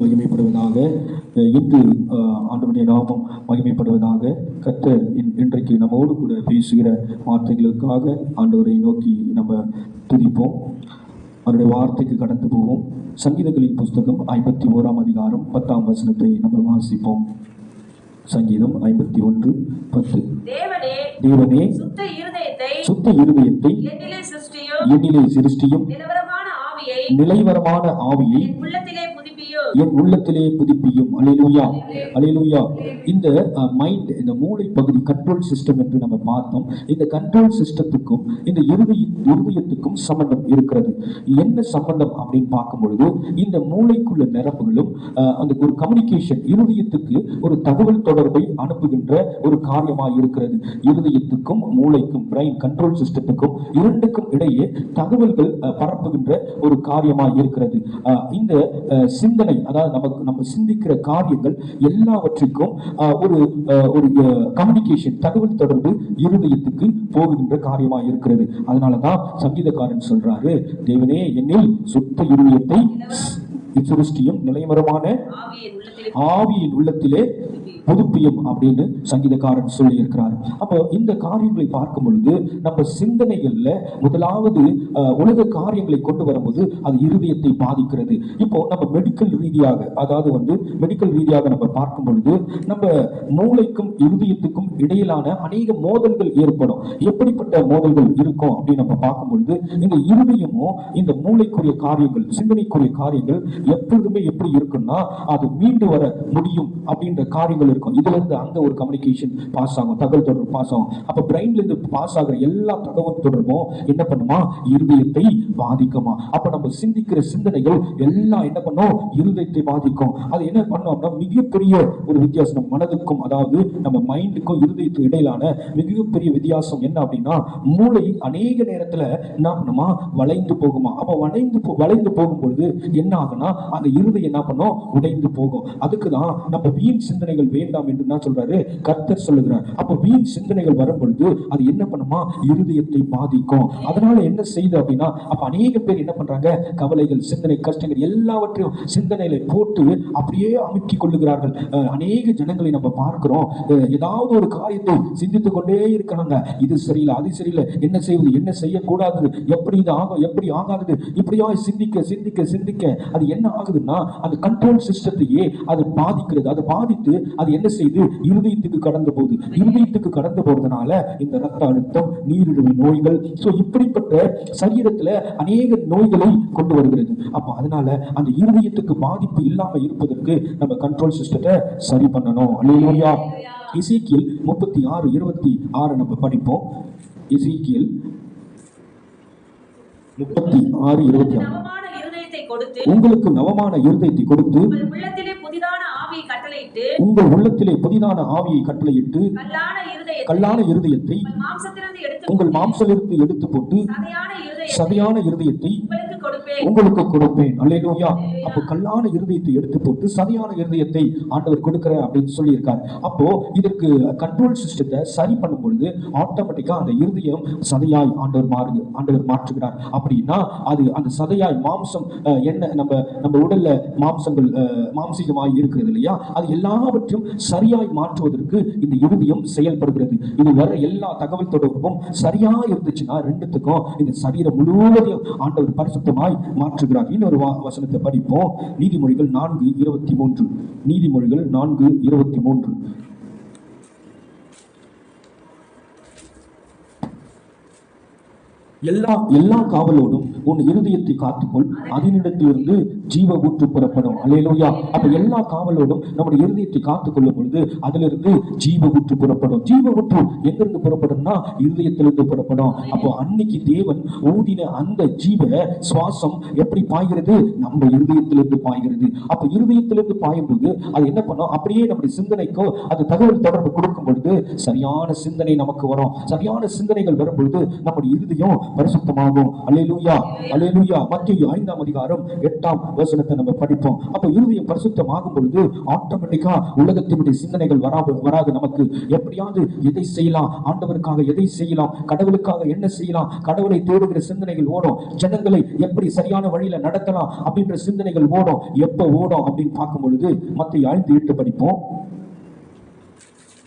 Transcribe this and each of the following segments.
மகிமைப்படுவதாக இன்று அஹ், ஆண்டவருடைய நாமம் மகிமைப்படுவதாக இன்- இன்றைக்கு நம்மோடு கூட பேசுகிற வார்த்தைகளுக்காக ஆண்டவரை நோக்கி நம்ம துதிப்போம். அவருடைய வார்த்தைக்கு கடந்து போவோம். சங்கீதங்களின் புஸ்தகம் ஐம்பத்தி ஓராம் அதிகாரம் பத்தாம் வசனத்தை நம்ம வாசிப்போம். சங்கீதம் ஐம்பத்தி ஒன்று பத்து. தேவனே சுத்த இருதயத்தை என்னிலே சிருஷ்டியும் நிலைவரமான ஆவியை என் உள்ளத்திலே புதுப்பியும். அலிலுயா அலிலுயா இந்த மைண்ட் இந்த மூளை பகுதி கண்ட்ரோல் சிஸ்டம் என்று நம்ம பார்த்தோம். இந்த கண்ட்ரோல் சிஸ்டத்துக்கும் இந்த இருதய இருதயத்துக்கும் சம்பந்தம் இருக்கிறது. என்ன சம்பந்தம் அப்படின்னு பார்க்கும் பொழுது இந்த மூளைக்குள்ள நிரப்புகளும் அந்த ஒரு கம்யூனிகேஷன் இருதயத்துக்கு ஒரு தகவல் தொடர்பை அனுப்புகின்ற ஒரு காரியமாக இருக்கிறது. இருதயத்துக்கும் மூளைக்கும் பிரைன் கண்ட்ரோல் சிஸ்டத்துக்கும் இரண்டுக்கும் இடையே தகவல்கள் பரப்புகின்ற ஒரு காரியமாக இருக்கிறது. இந்த சிந்தனை அதாவது நமக்கு நம்ம சிந்திக்கிற காரியங்கள் எல்லாவற்றிற்கும் அஹ், ஒரு ஒரு கம்யூனிகேஷன் தகவல் தொடர்பு இருதயத்துக்கு போகின்ற காரியமாக இருக்கிறது. அதனாலதான் சங்கீதக்காரன் சொல்றாரு தேவனே என்னில் சுத்த இருதயத்தை சிருஷ்டியும் நிலைமரமான ஆவியின் உள்ளத்திலே புதுப்பியம் அப்படின்னு சங்கீதக்காரன் சொல்லி இருக்கிறார் அப்போ இந்த காரியங்களை பார்க்கும் பொழுது நம்ம சிந்தனைகள்ல முதலாவது உலக காரியங்களை கொண்டு வரும்போது அது இருதயத்தை பாதிக்கிறது. இப்போ நம்ம மெடிக்கல் ரீதியாக அதாவது வந்து மெடிக்கல் ரீதியாக நம்ம பார்க்கும் பொழுது நம்ம மூளைக்கும் இருதயத்துக்கும் இடையிலான அநேக மோதல்கள் ஏற்படும். எப்படிப்பட்ட மோதல்கள் இருக்கும் அப்படின்னு நம்ம பார்க்கும் பொழுது இந்த இருதயமும் இந்த மூளைக்குரிய காரியங்கள் சிந்தனைக்குரிய காரியங்கள் எப்பொழுதுமே எப்படி இருக்குன்னா அது மீண்டும் வர முடியும் அப்படின்ற காரியங்கள் இருக்கும். இதுல இருந்து அங்க ஒரு கம்யூனிகேஷன் பாஸ் ஆகும் தகவல் தொடர்பு பாஸ் ஆகும். அப்ப பிரெயின்ல இருந்து பாஸ் ஆகிற எல்லா தகவல் தொடர்பும் என்ன பண்ணுமா? இருதயத்தை பாதிக்குமா? அப்ப நம்ம சிந்திக்கிற சிந்தனைகள் எல்லாம் என்ன பண்ணும்? இருதயத்தை பாதிக்கும். அது என்ன பண்ணும் அப்படின்னா மிகப்பெரிய ஒரு வித்தியாசம் நம்ம மனதுக்கும் அதாவது நம்ம மைண்டுக்கும் இருதயத்துக்கும் இடையிலான மிகப்பெரிய வித்தியாசம் என்ன அப்படின்னா மூளை அநேக நேரத்துல என்ன பண்ணுமா? வளைந்து போகுமா? அப்ப வளைந்து போ வளைந்து போகும்பொழுது என்ன ஆகுனா அந்த இருதயம் என்ன பண்ணும்? உடைந்து போகும். அதுக்கு தான் நம்ம வீண் சிந்தனைகள் வேண்டாம் என்று நான் சொல்றாரு கர்த்தர் சொல்லுகிறார். அப்ப வீண் சிந்தனைகள் வரும் பொழுது அது என்ன பண்ணுமா? இருதயத்தை பாதிக்கும். அதனால என்ன செய்யுது அப்படின்னா அப்ப அநேக பேர் என்ன பண்றாங்க? கவலைகள் சிந்தனை கஷ்டங்கள் எல்லாவற்றையும் சிந்தனையில போட்டு அப்படியே அமுக்கி கொள்ளுகிறார்கள். அநேக ஜனங்களை நம்ம பார்க்கிறோம். ஏதாவது ஒரு காரியத்தை சிந்தித்துக் கொண்டே இருக்கிறாங்க. இது சரியில்லை அது சரியில்லை. என்ன செய்வது? என்ன செய்யக்கூடாது? எப்படி இது ஆகும் எப்படி ஆகாது இப்படியா சிந்திக்க சிந்திக்க சிந்திக்க. அது என்ன ஆகுதுன்னா அந்த கண்ட்ரோல் சிஸ்டத்தையே அது பாதிக்கிறது. அது பாதித்து அது என்ன செய்யுது இருதயத்துக்கு கடந்து போகுது இருதயத்துக்கு கடந்து போறதுனால இந்த ரத்த அழுத்தம் நீரிழிவு நோய்கள். சோ இப்படிப்பட்ட சரீரத்துல அநேக நோய்களை கொண்டு வருகிறது. அப்ப அதனால அந்த இருதயத்துக்கு பாதிப்பு இல்லாம இருப்பதற்கு நம்ம கண்ட்ரோல் சிஸ்டத்தை சரி பண்ணணும். அல்லேலூயா இசைக்கியல் முப்பத்தி ஆறு இருபத்தி ஆறு நம்ம படிப்போம். இசைக்கியல் முப்பத்தி ஆறு இருபத்தி ஆறு உங்களுக்கு நவமான இருதயத்தை கொடுத்து உங்கள் உள்ளத்திலே புதிதான ஆவியை கட்டளையிட்டு உங்கள் உள்ளத்திலே புதிதான ஆவியை கட்டளையிட்டு கல்லான இருதயத்தை உங்கள் மாம்சத்திலிருந்து எடுத்து போட்டு சதையான இருதயத்தை உங்களுக்கு கொடுப்பேன். உங்களுக்கு அப்போ கல்லான இருதயத்தை எடுத்து போட்டு சதையான இருதயத்தை ஆண்டவர் கொடுக்குற அப்படின்னு சொல்லியிருக்கார். அப்போ இதற்கு கண்ட்ரோல் சிஸ்டத்தை சரி பண்ணும் பொழுது ஆட்டோமேட்டிக்கா அந்த இருதயம் சதையாய் ஆண்டவர் மாறு ஆண்டவர் மாற்றுகிறார். அப்படின்னா அது அந்த சதையாய் மாம்சம் என்ன நம்ம நம்ம உடல்ல மாம்சங்கள் மாம்சிகமாய் மாம்சீகமாய் இருக்கிறது இல்லையா? அது எல்லாவற்றையும் சரியாய் மாற்றுவதற்கு இந்த இருதயம் செயல்படுகிறது. இது வர எல்லா தகவல் தொடர்பும் சரியா இருந்துச்சுன்னா ரெண்டுத்துக்கும் இந்த சரீரம் முழுவதையும் ஆண்டவர் பரிசுத்தமாய் மாற்றுகிறார். இன்னொரு வா- வசனத்தை படிப்போம். நீதிமொழிகள் நான்கு இருபத்தி மூன்று. நீதிமொழிகள் நான்கு இருபத்தி மூன்று. எல்லா எல்லா காவலோடும் உன் இருதயத்தை காத்துக்கொள். அதனிடத்திலிருந்து ஜீவ ஊற்று புறப்படும். அலையலோயா அப்ப எல்லா காவலோடும் நம்முடைய இருதயத்தை காத்துக்கொள்ளும் பொழுது அதிலிருந்து ஜீவ ஊற்று புறப்படும். ஜீவ ஊற்று எங்கிருந்து புறப்படும்னா இருதயத்திலிருந்து புறப்படும். அப்போ அன்னைக்கு தேவன் ஊதின அந்த ஜீவ சுவாசம் எப்படி பாய்கிறது? நம்ம இருதயத்திலிருந்து பாய்கிறது. அப்ப இருதயத்திலிருந்து பாயும்போது அது என்ன பண்ணும்? அப்படியே நம்முடைய சிந்தனைக்கோ அது தகவல் தொடர்பு கொடுக்கும் பொழுது சரியான சிந்தனை நமக்கு வரும். சரியான சிந்தனைகள் வரும் பொழுது நம்முடைய இருதயம் பரிசுத்தமாகும். அல்லேலூயா அல்லேலூயா மத்திய ஐந்தாம் அதிகாரம் எட்டாம் வசனத்தை நம்ம படிப்போம். அப்ப இருதயம் பரிசுத்தமாகும் பொழுது ஆட்டோமேட்டிக்கா உலகத்தினுடைய சிந்தனைகள் வராது வராது நமக்கு. எப்படியாவது எதை செய்யலாம்? ஆண்டவருக்காக எதை செய்யலாம்? கடவுளுக்காக என்ன செய்யலாம்? கடவுளை தேடுகிற சிந்தனைகள் ஓடும். ஜனங்களை எப்படி சரியான வழியில நடத்தலாம்? அப்படின்ற சிந்தனைகள் ஓடும். எப்ப ஓடும் அப்படின்னு பார்க்கும் பொழுது மத்திய ஐந்து எட்டு படிப்போம்.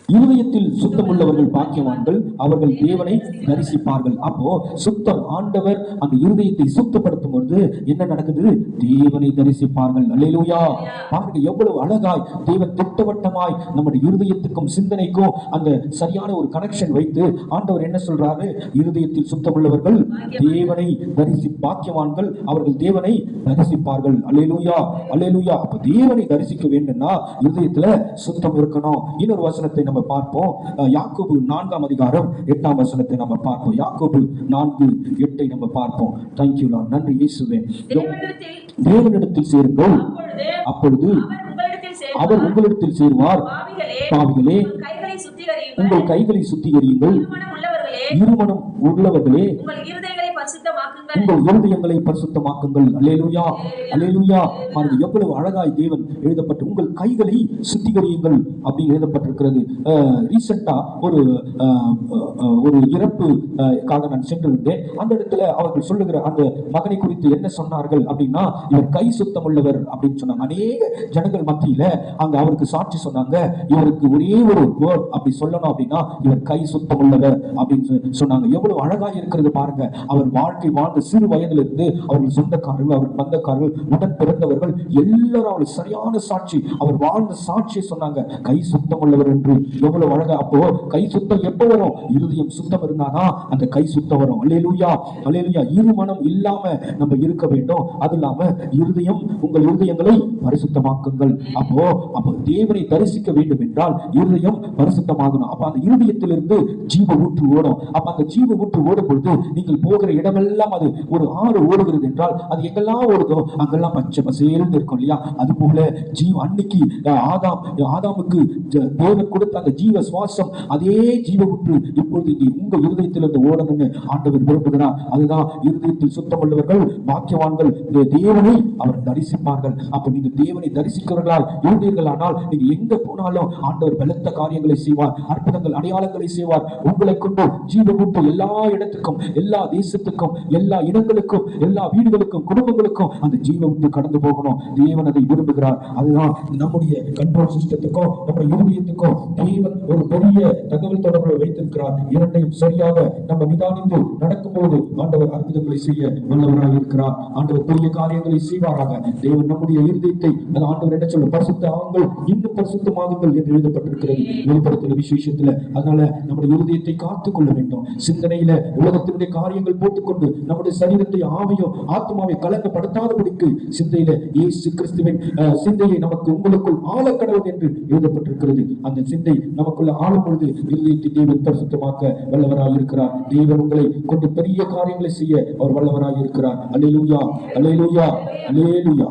இருதயத்தில் சுத்தம் உள்ளவர்கள் பாக்கியவான்கள் அவர்கள் தேவனை தரிசிப்பார்கள். அப்போ சுத்தம் ஆண்டவர் அந்த இருதயத்தை சுத்தப்படுத்தும் பொழுது என்ன நடக்குது? தேவனை தரிசிப்பார்கள். அல்லேலூயா. பாருங்க எவ்வளவு அழகாய். தேவன் திட்டவட்டமாய் நம்முடைய இருதயத்துக்கும் சிந்தனைக்கும் அந்த சரியான ஒரு கனெக்ஷன் வைத்து ஆண்டவர் என்ன சொல்றாரு? இருதயத்தில் சுத்தம் உள்ளவர்கள் தேவனை தரிசி பாக்கியவான்கள் அவர்கள் தேவனை தரிசிப்பார்கள். அல்லேலூயா. அல்லேலூயா. அப்ப தேவனை தரிசிக்க வேண்டும்னா இருதயத்துல சுத்தம் இருக்கணும். இன்னொரு வசனத்தை நம்ம பார்ப்போம். யாக்கோபு நான்காம் அதிகாரம் எட்டாம் வசனத்தை நம்ம பார்ப்போம். யாக்கோபு நான்கு எட்டை நம்ம பார்ப்போம். தேங்க்யூ நன்றி இயேசுவே. தேவனிடத்தில் சேருங்கள். அப்பொழுது அவர் உங்களிடத்தில் சேருவார். பாவிகளே உங்கள் கைகளை சுத்திகரியுங்கள். இருமனம் உள்ளவர்களே உங்கள் இருதயங்களை பரிசுத்தமாக்குங்கள். அல்லேலூயா அல்லேலூயா. பாருங்க எவ்வளவு அழகாய் தேவன் எழுதப்பட்டு உங்கள் கைகளை சுத்திகரியுங்கள் அப்படின்னு எழுதப்பட்டிருக்கிறது. ரீசெண்டா ஒரு ஒரு இறப்பு அஹ், காக நான் சென்றிருந்தேன். அந்த இடத்துல அவர்கள் சொல்லுகிற அந்த மகனை குறித்து என்ன சொன்னார்கள் அப்படின்னா இவர் கை சுத்தம் உள்ளவர் அப்படின்னு சொன்னாங்க. அநேக ஜனங்கள் மத்தியில அங்க அவருக்கு சாட்சி சொன்னாங்க. இவருக்கு ஒரே ஒரு வேர்ட் அப்படி சொல்லணும் அப்படின்னா இவர் கை சுத்தம் உள்ளவர் அப்படின்னு சொன்னாங்க. எவ்வளவு அழகா இருக்கிறது பாருங்க. அவர் வாழ்க்கை வாழ்ந்த சிறு வயதிலிருந்து அவர்கள் சொந்தக்காரர்கள் அவர் பந்தக்காரர்கள் உடன் பிறந்தவர்கள் எல்லாரும் அவர்கள் சரியான சாட்சி அவர் வாழ்ந்த சாட்சியை சொன்னாங்க. கை சுத்தம் உள்ளவர் என்று. எவ்வளவு அழகா அப்போ கை சுத்தம் எப்ப வரும்? இருதயம் சுத்தம் இருந்தானா? அந்த கை சுத்தம் வரும். அல்லேலூயா அல்லேலூயா. இருமனம் இல்லாம நம்ம இருக்க வேண்டும். அது இல்லாம இருதயம் உங்கள் இருதயங்களை பரிசுத்தமாக்குங்கள். அப்போ அப்போ தேவனை தரிசிக்க வேண்டும் என்றால் இருதயம் பரிசுத்தமாகணும். அப்ப அந்த இருதயத்திலிருந்து ஜீவ ஊற்று ஓடும். அப்ப அந்த ஜீவ ஊற்று ஓடும் பொழுது நீங்கள் போகிற இடமெல்லாம் அது ஒரு ஆறு ஓடுகிறது என்றால் அது எங்கெல்லாம் ஓடுதோ அங்கெல்லாம் பச்சை பசேல்னு இருக்கும் இல்லையா? அது போல ஜீவ அன்னைக்கு ஆதாம் ஆதாமுக்கு தேவன் கொடுத்த அந்த ஜீவ சுவாசம் அதே ஜீவ ஊற்று இப்பொழுது இங்கே உங்க இருதயத்திலிருந்து ஓடணும்னு ஆண்டவர் விரும்புகிறார். அதுதான் இருதயத்தில் சுத்தமுள்ளவர்கள் பாக்கியவான்கள் இந்த தேவனை அவர் தரிசிப்பார்கள். அப்ப நீங்க தேவனை தரிசிக்கிறவர்களால் இருந்தீர்களானால் நீங்க எங்க போனாலும் ஆண்டவர் பலத்த காரியங்களை செய்வார் அற்புதங்கள் அடையாளங்களை செய்வார். உங்களை கொண்டு ஜீவ ஊற்று எல்லா இடத்துக்கும் எல்லா தேசத்துக்கும் எல்லா இனங்களுக்கும் எல்லா வீடுகளுக்கும் குடும்பங்களுக்கும் அந்த ஜீவ ஊற்று கடந்து போகணும். தேவன் அதை விரும்புகிறார். அதுதான் நம்முடைய கண்ட்ரோல் சிஸ்டத்துக்கும் நம்ம இருதயத்துக்கும் தேவன் ஒரு பெரிய தகவல் தொடர்பை வைத்திருக்கிறார். இரண்டையும் சரியாக நம்ம நிதானித்து நடக்கும்போது ஆண்டவர் அற்புதங்களை செய்ய வல்லவராக இருக்கிறார். ஆண்டவர் பெரிய காரியங்களை செய்வாராக. தேவன் நம்முடைய இருதயத்தை அது ஆண்டவர் என்ன சொல்லும்? பரிசுத்த ஆகுங்கள் இன்னும் பரிசுத்தமாகுங்கள் என்று எழுதப்பட்டிருக்கிறது. வெளிப்படுத்தின விசேஷத்துல. அதனால நம்முடைய இருதயத்தை காத்துக்கொள்ள வேண்டும். சிந்தனையில உலகத்தினுடைய காரியங்கள் போட்டுக்கொண்டு நம்ம நம்முடைய சரீரத்தை ஆவியும் ஆத்மாவை கலங்கப்படுத்தாதபடிக்கு சிந்தையில இயேசு கிறிஸ்துவின் சிந்தையை நமக்கு உங்களுக்குள் ஆழக்கடவுள் என்று எழுதப்பட்டிருக்கிறது. அந்த சிந்தை நமக்குள்ள ஆளும் பொழுது இருதயத்தை தேவன் பரிசுத்தமாக்க வல்லவராய் இருக்கிறார். தேவன் உங்களை கொண்டு பெரிய காரியங்களை செய்ய அவர் வல்லவராய் இருக்கிறார். அல்லேலூயா அல்லேலூயா அல்லேலூயா.